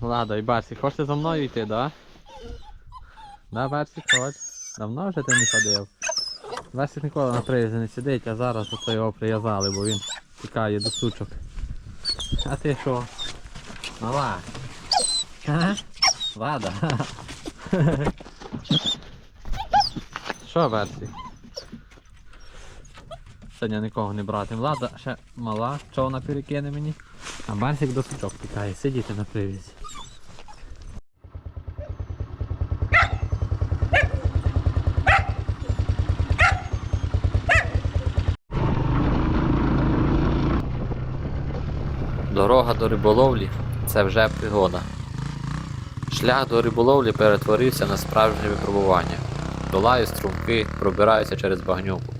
Ладно, і Барсик, хочете за мною йти, да? Да, Барсик, ходь. Давно вже ти не ходив. Барсик ніколи на привязі не сидить, а зараз ото його прив'язали, бо він тікає до сучок. А ти що? Мала. Ага. Лада. Що, Барсик? Сьогодні нікого не брати. Влада ще мала, що вона перекине мені. А Барсик до сучок тікає, сидіти на привязі. Дорога до риболовлі це вже пригода. Шлях до риболовлі перетворився на справжнє випробування. Долаю струмки, пробираюся через багнюку.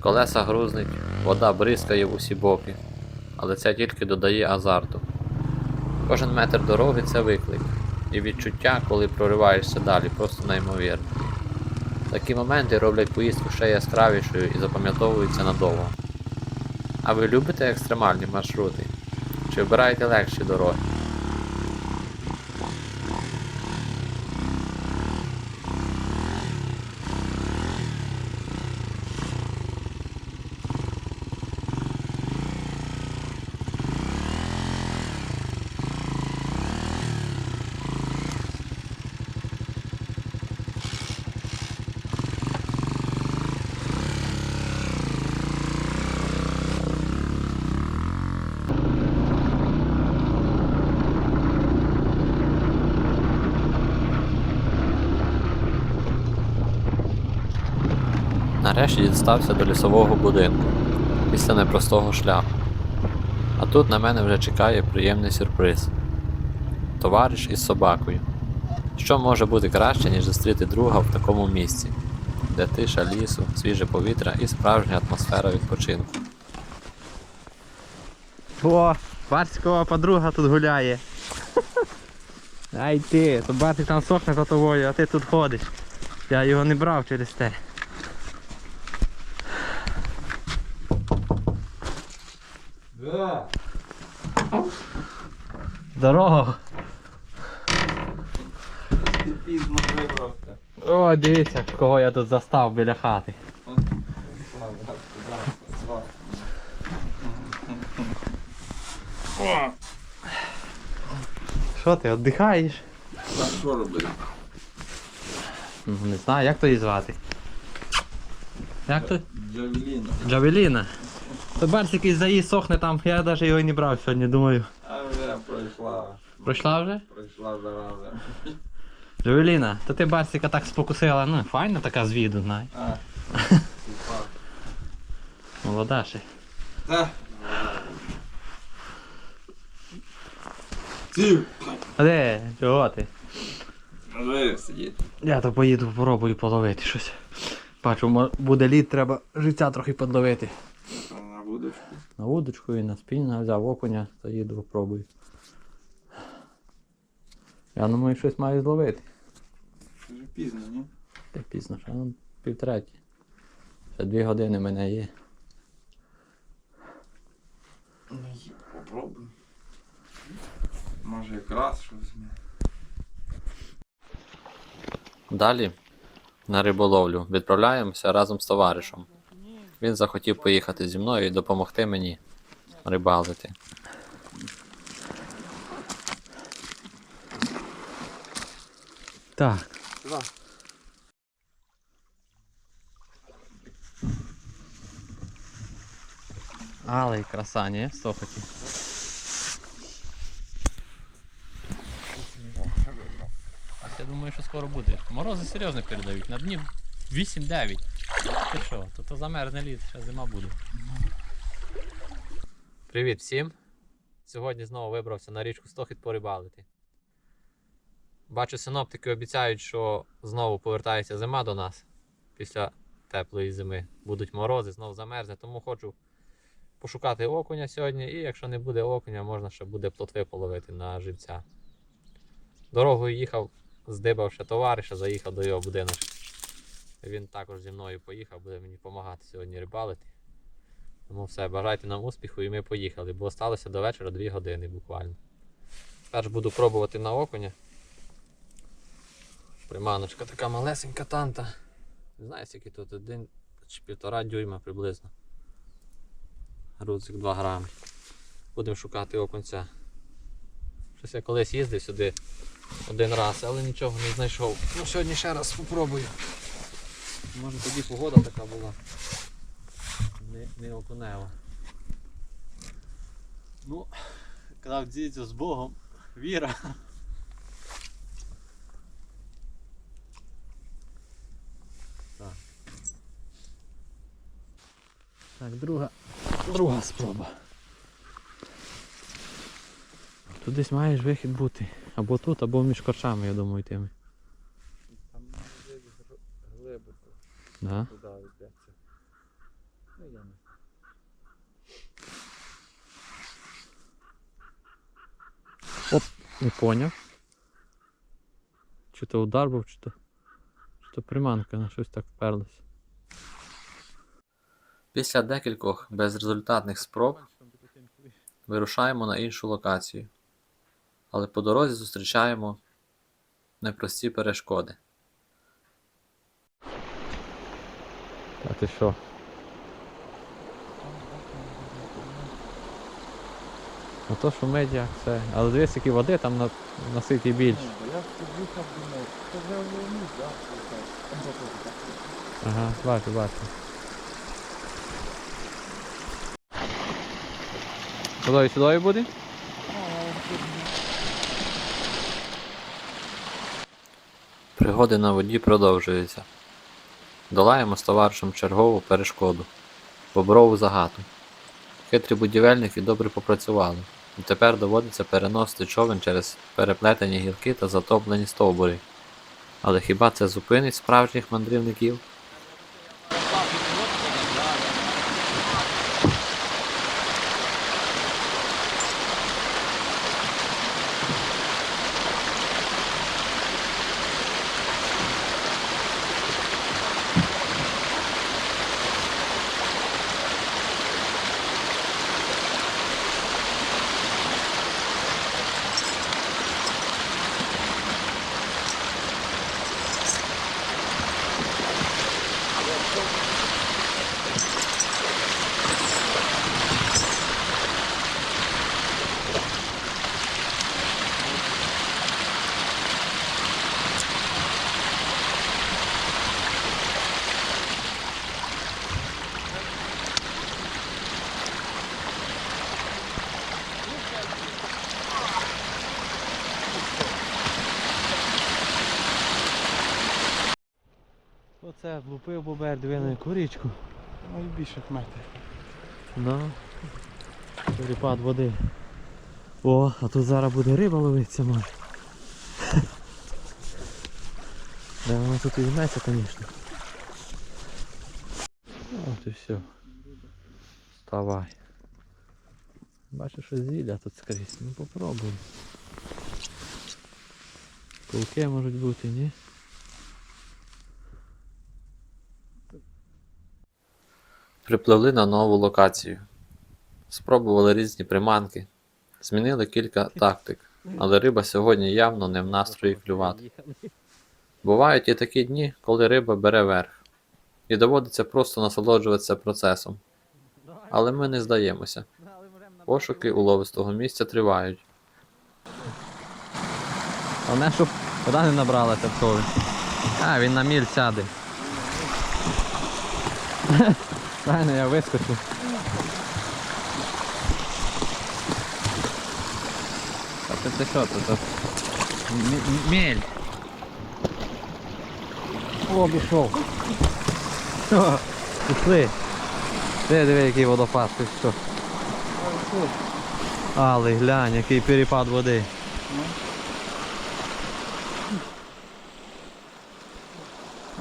Колеса грузнуть, вода бризкає в усі боки, але це тільки додає азарту. Кожен метр дороги це виклик, і відчуття, коли прориваєшся далі, просто неймовірне. Такі моменти роблять поїздку ще яскравішою і запам'ятовуються надовго. А ви любите екстремальні маршрути? Чи обираєте легші дороги? Нарешті дістався до лісового будинку після непростого шляху. А тут на мене вже чекає приємний сюрприз. Товариш із собакою. Що може бути краще, ніж зустріти друга в такому місці, де тиша лісу, свіже повітря і справжня атмосфера відпочинку. О, Барськова подруга тут гуляє. Ай ти, то Барсик там сохне за тобою, а ти тут ходиш. Я його не брав через те. Здорово! Ти пізно вибрався. О, дивіться, кого я тут застав біля хати. Що ти, віддихаєш? Так, що робити? Не знаю, як то її звати. Як то? Джавеліна. Джавеліна. То якийсь заїзд сохне там, я навіть його і не брав сьогодні, думаю. А вже пройшла. Пройшла вже? Пройшла зараза. Джавеліна, то ти Барсика так спокусила, ну файна така з віду, знаєш. А. Молода ще. Та. Сів. А де? Чого ти? Можи сидіти. Я то поїду, попробую половити щось. Бачу, мо- буде лід, треба життя трохи подловити. На будочку. На удочку і на спінінга взяв окуня, то їду попробую. Я думаю, щось маю зловити. Вже пізно, ні? Так пізно, ще ну, півтреті. Ще дві години мене є. Ну, є, попробуй. Може якраз щось. Далі на риболовлю відправляємося разом з товаришем. Він захотів поїхати зі мною і допомогти мені рибалити. Так. Але й краса, ні? Сохоті. Я думаю, що скоро буде. Морози серйозно передають. На дні 8-9. Ти що, то, то замерзне літ, ще зима буде. Привіт всім. Сьогодні знову вибрався на річку Стохід порибалити. Бачу, синоптики обіцяють, що знову повертається зима до нас після теплої зими. Будуть морози, знову замерзне, тому хочу пошукати окуня сьогодні, і якщо не буде окуня, можна ще буде плотви половити на живця. Дорогою їхав, здибав ще товариша, заїхав до його будинку. Він також зі мною поїхав, буде мені допомагати сьогодні рибалити. Тому все, бажайте нам успіху і ми поїхали, бо залишилося до вечора 2 години буквально. Перш буду пробувати на окуня. Приманочка така малесенька танта. Не знаю, скільки тут один чи півтора дюйма приблизно. Грузик 2 грами. Будемо шукати окунця. Щось я колись їздив сюди один раз, але нічого не знайшов. Ну сьогодні ще раз спробую. Може тоді погода така була. Не, не окунева. Ну, казав дідзю з Богом, віра. Так, друга, друга спроба. Тут десь маєш вихід бути. Або тут, або між корчами, я думаю, тими. Там глибоко Да? Ну я не Не поняв. Чи то удар був, чи то, чи то приманка на щось так вперлась. Після декількох безрезультатних спроб вирушаємо на іншу локацію. Але по дорозі зустрічаємо непрості перешкоди. Ти що? Ну то що медіа, все. Але дивись, які води там на, наситі більше. Я під'їхав це вже так. Ага, бачу, бачу. Сюди сюди буде? Пригоди на воді продовжуються. Долаємо з товаришем чергову перешкоду боброву загату. Хитрі будівельники добре попрацювали, і тепер доводиться переносити човен через переплетені гілки та затоплені стовбури. Але хіба це зупинить справжніх мандрівників? Влупив бобер, диви на яку річку. Ну і більше метрів. Ну. Перепад води. О, а тут зараз буде риба ловитися може. Де вона тут візьметься, звісно. От і все. Вставай. Бачу, що зілля тут скрізь. Ну попробуй. Кулки можуть бути, ні? Припливли на нову локацію. Спробували різні приманки, змінили кілька тактик, але риба сьогодні явно не в настрої клювати. Бувають і такі дні, коли риба бере верх, і доводиться просто насолоджуватися процесом. Але ми не здаємося. Пошуки уловистого місця тривають. Головне, щоб вода не набралася в. А, він на міль сяде. Правильно, я вискочу. А це ти що тут? Міль. О, пішов. О, Пішли. Де диви, який водопад, ти що? Але глянь, який перепад води.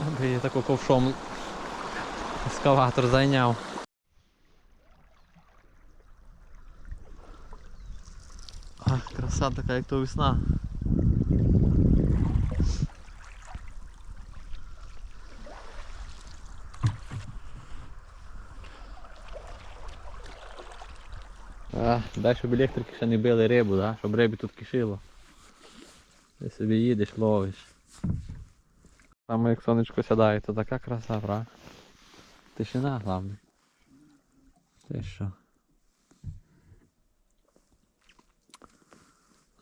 Аби я тако ковшом ескаватор зайняв. А, краса така, як то весна. А, Дай, щоб електрики ще не били рибу, да? щоб рибі тут кишило. Ти собі їдеш, ловиш. Саме як сонечко сідає, то така краса, правда? Тишина головне. Ти що?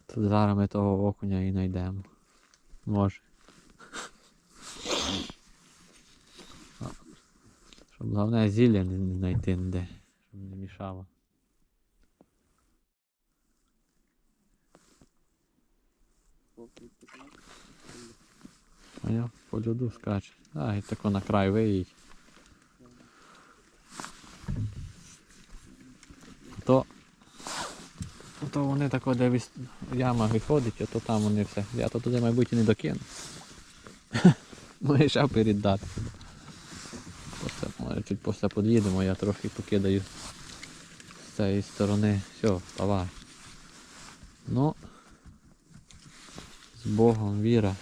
Тут зараз ми того окуня і знайдемо. Може. Щоб головне зілля не знайти ніде, щоб не мішало. Поняв? По льоду скаче. А, і тако на край виїдь. То, то вони тако, де яма виходить, то там вони все. Я то туди, мабуть, не докину. Може ще передати. Може, чуть після під'їдемо, я трохи покидаю з цієї сторони. Все, давай. Ну, з Богом віра.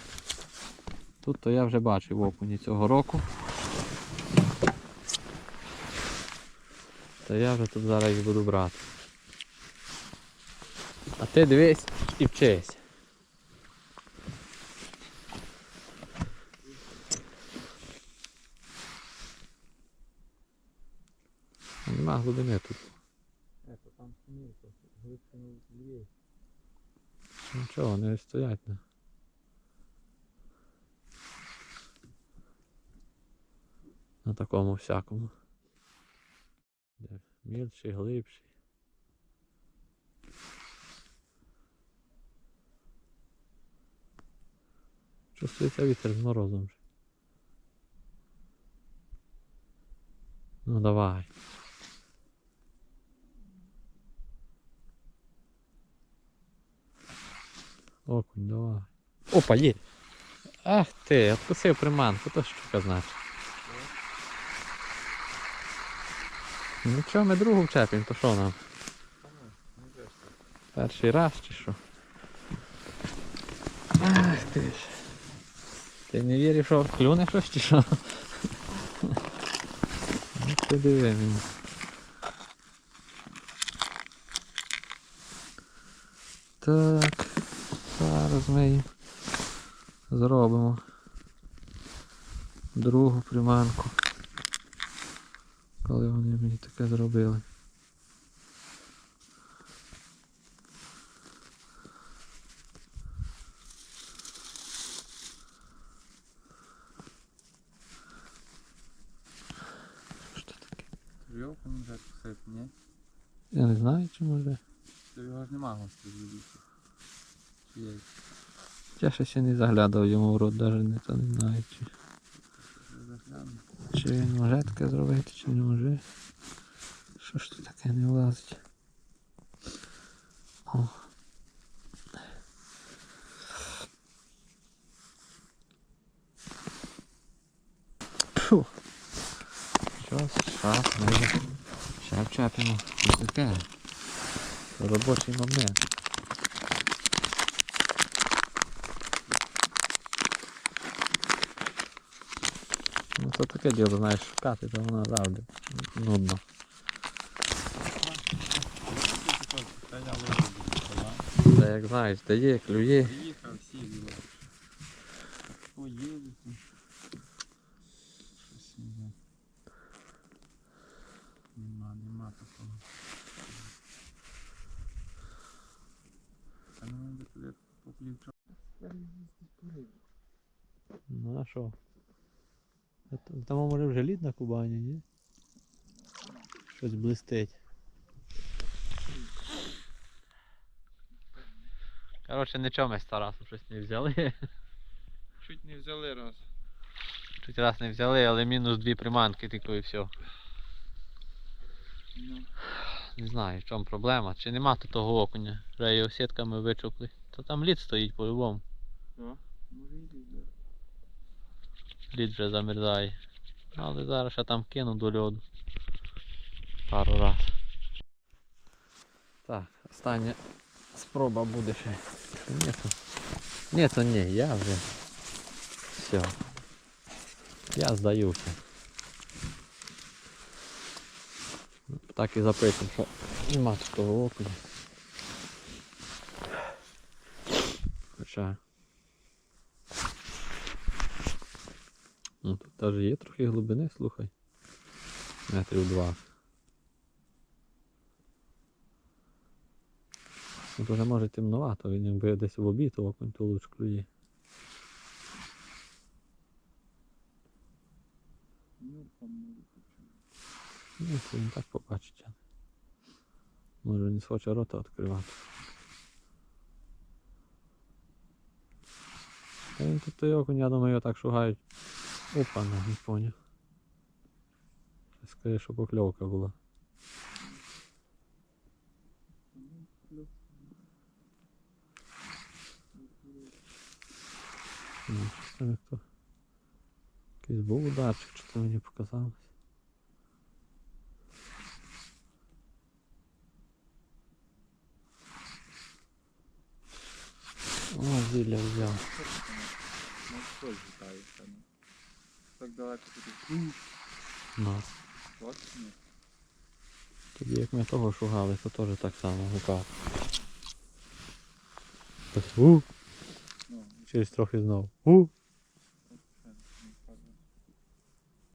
Тут то я вже бачив окуні цього року. Та я вже тут зараз їх буду брати. А ти дивись і вчись. Нема глибини тут. Нічого, вони стоять. Не. На такому всякому. Мільший, глибший. Чувствується вітер з морозом. Ну давай. Окунь, давай. Опа, є. Ах ти, откусив приманку, то що значить. Нічого, ми другу вчепимо, то що нам? Перший раз чи що? Ах ти ж. Ти не віриш, що клюне щось чи що? Ну ти диви мені. Так, зараз ми їм зробимо другу приманку. Коли вони мені таке зробили. Вілку може кусити, ні? Я не знаю, чи може. То його ж нема гострої дивіться. Чи є? Я ще ще не заглядав йому в рот, навіть не, то не знаю, чи, чи він може таке зробити, чи не може. Що ж тут таке не влазить? Щось, шах, ми вже ще вчепимо. Ось таке. Робочий момент. Ну це таке діло, знаєш, шукати, то воно завжди нудно. Та як знаєш, дає, клює. Приїхав, всі вілок. Поїдуть. Щось не знаю. Нема, нема такого. Та ну де туди поплівчав. Ну а що? Там може вже лід на Кубані, ні? Щось блистить. Коротше, нічого ми з Тарасом щось не взяли. Чуть не взяли раз. Чуть раз не взяли, але мінус дві приманки тільки і все. Ну, Не знаю, в чому проблема. Чи нема тут того окуня. Вже його сітками вичупли. То там лід стоїть по-любому. що? Може і лізе. Лід вже замерзає. Але зараз я там кину до льоду. Пару раз. Так, остання спроба буде ще. Ні, то... Ні, то ні, я вже. Все. Я здаюся. Так і запишемо, що Нема такого окуня. Хоча. Ну тут теж є трохи глибини, слухай. Метрів два. Ну то вже може темновато, він якби десь в обід, то окунь то луч клює. Ну, Ну, це він так побачить. Може не схоче рота відкривати. Він тут той я думаю, його так шугають. Опа, не, не поняв. Скажи, що покльовка була. Ну, хто? Якийсь був ударчик, чи то мені показалось. О, зілля взяв. Хтось вітається, ну. Так далеко туди. Ну. Ну, точно. тоді як ми того шугали, то теж так само гукав. У, Ну, через трохи знову. У.